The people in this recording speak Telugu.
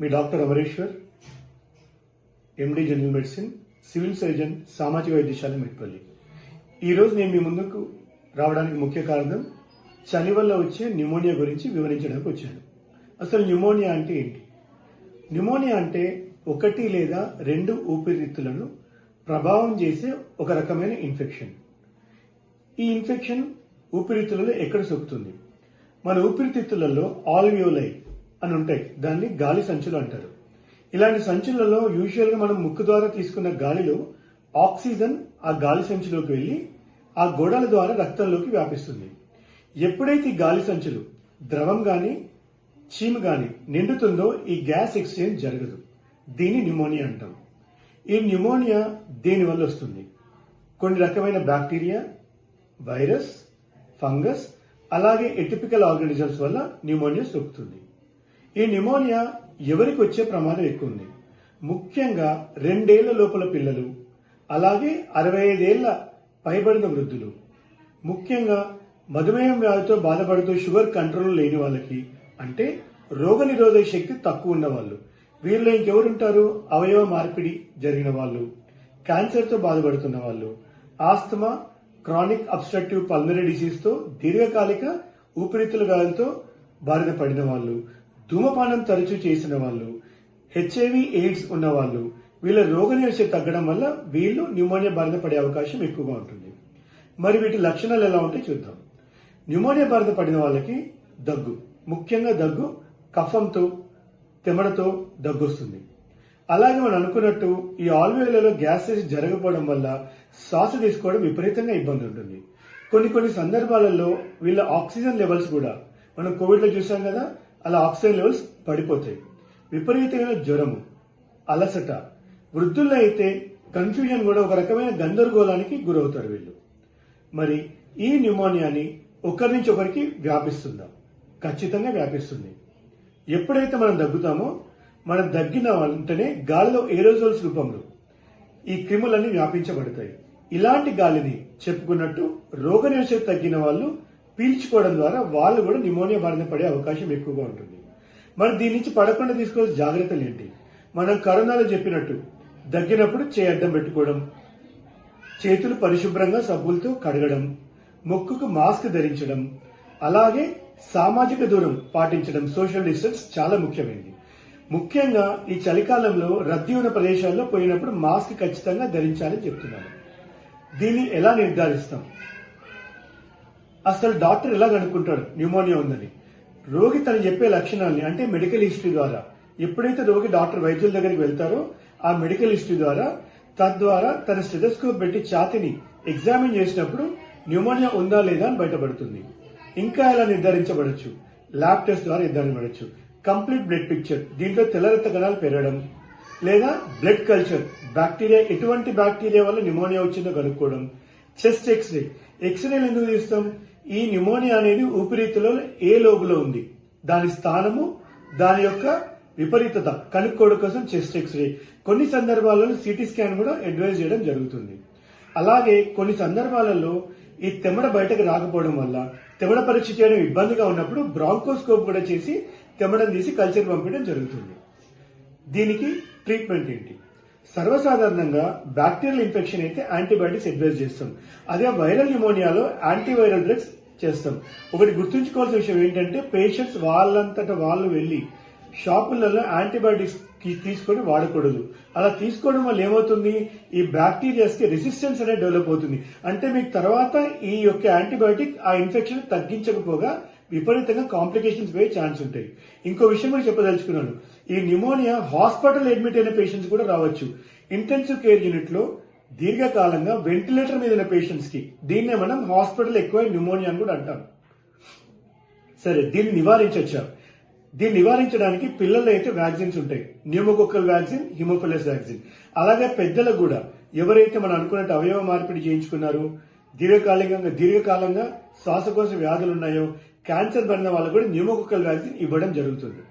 మీ doctor Amareshwar MD general medicine civil surgeon సామాజిక వైద్యశాల మెట్పల్లి ఈరోజు నేను మీ ముందుకు రావడానికి ముఖ్య కారణం చలి వల్ల వచ్చే న్యూమోనియా గురించి వివరించడానికి వచ్చాను. అసలు న్యూమోనియా అంటే ఏంటి? న్యూమోనియా అంటే ఒకటి లేదా రెండు ఊపిరితిత్తులను ప్రభావం చేసే ఒక రకమైన ఇన్ఫెక్షన్. ఈ ఇన్ఫెక్షన్ ఊపిరితిత్తులలో ఎక్కడ సోకుతుంది మన ఊపిరితిత్తులలో ఆల్వియోలై అని ఉంటాయి. దాన్ని గాలి సంచులు అంటారు. ఇలాంటి సంచులలో యూజువల్గా మనం ముక్కు ద్వారా తీసుకున్న గాలిలో ఆక్సిజన్ ఆ గాలి సంచిలోకి వెళ్ళి ఆ గోడల ద్వారా రక్తంలోకి వ్యాపిస్తుంది. ఎప్పుడైతే ఈ గాలి సంచులు ద్రవం గాని చీమ గాని నిండుతుందో ఈ గ్యాస్ ఎక్స్చేంజ్ జరగదు. దీన్ని న్యూమోనియా అంటాం. ఈ న్యూమోనియా దేని వల్ల వస్తుంది? కొన్ని రకమైన బ్యాక్టీరియా వైరస్ ఫంగస్ అలాగే ఎటిపికల్ ఆర్గానిజమ్స్ వల్ల న్యూమోనియా సోకుతుంది. ఈ న్యూమోనియా ఎవరికి వచ్చే ప్రమాదం ఎక్కువ ఉంది ముఖ్యంగా రెండేళ్ళ లోపల పిల్లలు అలాగే అరవై ఐదేళ్ళ పైబడిన వృద్ధులు. ముఖ్యంగా మధుమేహం వ్యాధితో బాధపడుతూ షుగర్ కంట్రోల్ లేని వాళ్ళకి అంటే రోగ నిరోధక శక్తి తక్కువ ఉన్న వాళ్ళు వీరిలో ఇంకెవరుంటారు? అవయవ మార్పిడి జరిగిన వాళ్ళు క్యాన్సర్తో బాధపడుతున్న వాళ్ళు ఆస్తమా క్రానిక్ అబ్స్ట్రక్టివ్ పల్మరీ డిసీజ్తో దీర్ఘకాలిక ఊపిరితిత్తుల వ్యాధులతో బారిన పడిన వాళ్ళు ధూమపానం తరచూ చేసిన వాళ్ళు హెచ్ఐవి ఎయిడ్స్ ఉన్న వాళ్ళు వీళ్ళ రోగ నిరసన తగ్గడం వల్ల వీళ్ళు న్యూమోనియా బారిన పడే అవకాశం ఎక్కువగా ఉంటుంది. మరి వీటి లక్షణాలు ఎలా ఉంటాయి చూద్దాం. న్యూమోనియా బారిన పడిన వాళ్ళకి దగ్గు ముఖ్యంగా దగ్గు కఫంతో తెమడతో దగ్గు వస్తుంది. అలాగే మనం అనుకున్నట్టు ఈ ఆల్వేలలో గ్యాసెస్ జరగకపోవడం వల్ల శ్వాస తీసుకోవడం విపరీతంగా ఇబ్బంది ఉంటుంది. కొన్ని కొన్ని సందర్భాలలో వీళ్ళ ఆక్సిజన్ లెవెల్స్ కూడా మనం కోవిడ్లో చూసాం కదా అలా ఆక్సిజన్ లెవెల్స్ పడిపోతాయి. విపరీతమైన జ్వరము అలసట వృద్ధుల్లో అయితే కన్ఫ్యూజన్ కూడా ఒక రకమైన గందరగోళానికి గురవుతారు వీళ్ళు. మరి ఈ న్యూమోనియాని ఒకరి నుంచి ఒకరికి వ్యాపిస్తుందా? ఖచ్చితంగా వ్యాపిస్తుంది. ఎప్పుడైతే మనం దగ్గుతామో మనం దగ్గిన వెంటనే గాలిలో ఏరోజోల్స్ రూపంలో ఈ క్రిములన్నీ వ్యాపించబడతాయి. ఇలాంటి గాలిని చెప్పుకున్నట్టు రోగ తగ్గిన వాళ్ళు పీల్చుకోవడం ద్వారా వాళ్ళు కూడా నిమోనియా బారిన పడే అవకాశం ఎక్కువగా ఉంటుంది. మరి దీని నుంచి పడకుండా తీసుకోవాల్సిన జాగ్రత్తలు ఏంటి? మనం కరోనాలో చెప్పినట్టు దగ్గినప్పుడు చేయి అడ్డం పెట్టుకోవడం చేతులు పరిశుభ్రంగా సబ్బులతో కడగడం ముక్కుకు మాస్క్ ధరించడం అలాగే సామాజిక దూరం పాటించడం సోషల్ డిస్టెన్స్ చాలా ముఖ్యమైనది. ముఖ్యంగా ఈ చలికాలంలో రద్దీ ఉన్న ప్రదేశాల్లో పోయినప్పుడు మాస్క్ ఖచ్చితంగా ధరించాలని చెప్తున్నాను దీన్ని ఎలా నిర్ధారిస్తాం? అసలు డాక్టర్ ఎలా కనుక్కుంటాడు న్యూమోనియా ఉందని. రోగి తను చెప్పే లక్షణాలని అంటే మెడికల్ హిస్టరీ ద్వారా. ఎప్పుడైతే రోగి డాక్టర్ వైద్యుల దగ్గరికి వెళ్తారో ఆ మెడికల్ హిస్టరీ ద్వారా తద్వారా తన స్టెథోస్కోప్ పెట్టి ఛాతిని ఎగ్జామిన్ చేసినప్పుడు న్యూమోనియా ఉందా లేదా అని బయటపడుతుంది. ఇంకా ఎలా నిర్ధారించబడచ్చు? ల్యాబ్ టెస్ట్ ద్వారా నిర్ధారించబడచ్చు. కంప్లీట్ బ్లడ్ పిక్చర్ దీంట్లో తెల్ల రక్త కణాలు పెరగడం లేదా బ్లడ్ కల్చర్ బ్యాక్టీరియా ఎటువంటి బ్యాక్టీరియా వల్ల న్యూమోనియా వచ్చిందో కనుక్కోవడం. చెస్ట్ ఎక్స్రే ఎక్స్రేలు ఎందుకు తీస్తాం? ఈ న్యూమోనియా అనేది ఊపిరితిత్తులో ఏ లోబులో ఉంది? దాని స్థానము దాని యొక్క విపరీతత కనుక్కోవడం కోసం చెస్ట్ ఎక్స్రే. కొన్ని సందర్భాలలో సిటీ స్కాన్ కూడా అడ్వైజ్ చేయడం జరుగుతుంది. అలాగే కొన్ని సందర్భాలలో ఈ తెమడ బయటకు రాకపోవడం వల్ల తెమడ పరీక్ష చేయడం ఇబ్బందిగా ఉన్నప్పుడు బ్రాంకోస్కోప్ కూడా చేసి తెమడను తీసి కల్చర్ పంపించడం జరుగుతుంది. దీనికి ట్రీట్మెంట్ ఏంటి? సర్వసాధారణంగా బ్యాక్టీరియల్ ఇన్ఫెక్షన్ అయితే యాంటీబయాటిక్స్ అడ్వైజ్ చేస్తాం. అదే వైరల్ న్యూమోనియాలో యాంటీవైరల్ డ్రగ్స్ చేస్తాం. ఒకటి గుర్తుంచుకోవాల్సిన విషయం ఏంటంటే పేషెంట్స్ వాళ్ళంతట వాళ్ళు వెళ్ళి షాపులలో యాంటీబయాటిక్స్ తీసుకొని వాడకూడదు. అలా తీసుకోవడం వల్ల ఏమవుతుంది? ఈ బ్యాక్టీరియాస్కి రెసిస్టెన్స్ అనేది డెవలప్ అవుతుంది. అంటే మీకు తర్వాత ఈ యొక్క యాంటీబయాటిక్ ఆ ఇన్ఫెక్షన్ తగ్గించకపోగా విపరీతంగా కాంప్లికేషన్స్ పోయే ఛాన్స్ ఉంటాయి. ఇంకో విషయం కూడా చెప్పదలుచుకున్నాను. ఈ న్యూమోనియా హాస్పిటల్ అడ్మిట్ అయిన పేషెంట్స్ కూడా రావచ్చు. ఇంటెన్సివ్ కేర్ యూనిట్లో దీర్ఘకాలంగా వెంటిలేటర్ మీద ఉన్న పేషెంట్స్కి దీన్నే మనం హాస్పిటల్ ఎక్కువ న్యూమోనియా అని కూడా అంటాం. సరే దీన్ని నివారించవచ్చా దీన్ని నివారించడానికి పిల్లల్లో అయితే వ్యాక్సిన్స్ ఉంటాయి. న్యూమోకొక్కల్ వ్యాక్సిన్ హిమోఫిలస్ వ్యాక్సిన్ అలాగే పెద్దలకు కూడా ఎవరైతే మనం అనుకున్నట్టు అవయవ మార్పిడి చేయించుకున్నారో దీర్ఘకాలికంగా దీర్ఘకాలంగా శ్వాసకోశ వ్యాధులు ఉన్నాయో క్యాన్సర్ పడిన వాళ్ళకు కూడా న్యూమోకోకల్ వ్యాక్సిన్ ఇవ్వడం జరుగుతుంది.